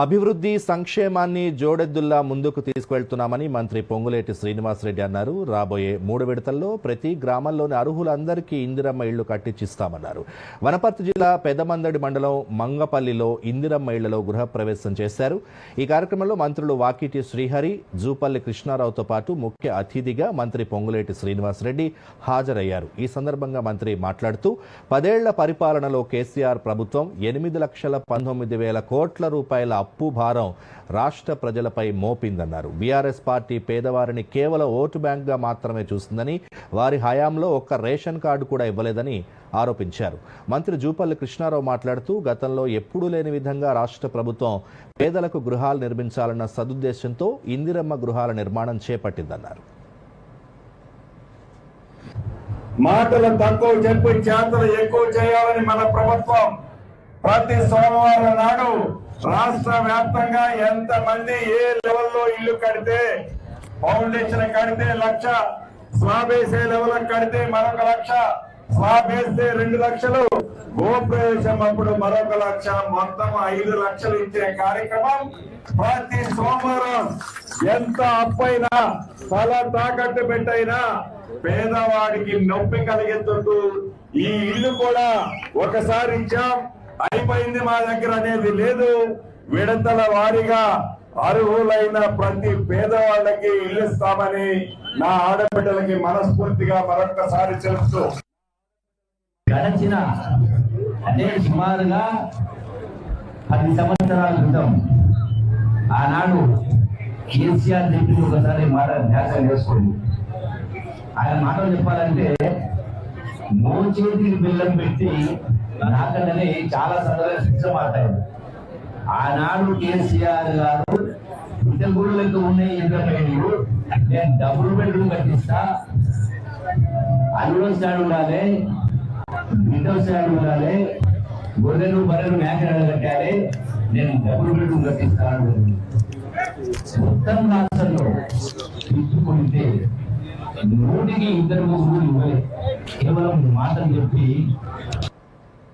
అభివృద్ధి సంక్షేమాన్ని జోడెద్దుల్లా ముందుకు తీసుకువెళ్తున్నామని మంత్రి పొంగులేటి శ్రీనివాసరెడ్డి అన్నారు. రాబోయే మూడు విడతల్లో ప్రతి గ్రామంలోని అర్హులందరికీ ఇందిరమ్మ ఇళ్ళు కట్టించిస్తామన్నారు వనపర్తి జిల్లా పెదమందడి మండలం మంగపల్లిలో ఇందిరమ్మ ఇళ్ళలో గృహప్రవేశం చేశారు. ఈ కార్యక్రమంలో మంత్రులు వాకిటి శ్రీహరి జూపల్లి కృష్ణారావుతో పాటు ముఖ్య అతిథిగా మంత్రి పొంగులేటి శ్రీనివాసరెడ్డి హాజరయ్యారు. ఈ సందర్భంగా మంత్రి మాట్లాడుతూ పదేళ్ళ పరిపాలనలో కేసీఆర్ ప్రభుత్వం ఎనిమిది లక్షల పంతొమ్మిది వేల కోట్ల రూపాయల అప్పు భారం రాష్ట్ర ప్రజలపై మోపిందన్నారు. బీఆర్ఎస్ పార్టీ పేదవారిని కేవలం ఓటు బ్యాంక్గా మాత్రమే చూస్తుందని వారి హయాంలో ఒక్క రేషన్ కార్డు కూడా ఇవ్వలేదని ఆరోపించారు. మంత్రి జూపల్లి కృష్ణారావు మాట్లాడుతూ గతంలో ఎప్పుడూ లేని విధంగా రాష్ట్ర ప్రభుత్వం పేదలకు గృహాలు నిర్మించాలన్న సదుద్దేశంతో ఇందిరమ్మ గృహాల నిర్మాణం చేపట్టిందన్నారు. మాటలు తక్కువ చెప్పి చేతలు ఎక్కువ చేయాలని మన ప్రభుత్వం ప్రతి సోమవారం నాడు రాష్ట్ర వ్యాప్తంగా ఎంత మంది ఏ లెవెల్లో ఇల్లు కడితే ఫౌండేషన్ కడితే లక్ష స్లాబ్ వేసే లెవెల్ కడితే మరొక లక్ష స్లాబ్ వేస్తే రెండు లక్షలు. గోప్రవేశం అప్పుడు మరొక లక్ష మొత్తం ఐదు లక్షలు ఇచ్చే కార్యక్రమం ప్రతి సోమవారం ఎంత అప్పైనా తల తాకట్టు పెట్టైనా పేదవాడికి నొప్పి కలిగేటట్టు ఈ ఇల్లు కూడా ఒకసారి ఇచ్చాం. అయిపోయింది మా దగ్గర అనేది లేదు. విడతల వారిగా అర్హులైన ప్రతి పేదవాళ్ళకి ఇల్లు ఇస్తామని నా ఆడబిడ్డలకి మనస్ఫూర్తిగా మరొక్కసారి చెప్తూ. గడచిన అంటే సుమారుగా పది సంవత్సరాల క్రితం ఆనాడు కేసీఆర్ చెప్పింది ఒకసారి మాట ధ్యాసం చేసుకోండి. ఆయన మాటలు చెప్పాలంటే మోచేతికి బిల్లం పెట్టి నాకనే చాలా సందర్భంగా శిక్ష మాట్లాడారు ఆనాడు కేసీఆర్ గారు ఇతరులకు ఉన్నాయి ఇంటర్మీడియట్ నేను డబుల్ బెడ్రూమ్ కట్టిస్తా. అల్లుడు సైడ్ ఉండాలి విండో సైడ్ ఉండాలి గొర్రెలు బర్రెలు మేకలు కట్టాలి. నేను డబుల్ బెడ్రూమ్ కట్టిస్తాను మొత్తం రాష్ట్రంలో తీసుకుంటే నూటికి ఇద్దరు ముగ్గురు ఇవ్వలే. కేవలం మాటలు చెప్పి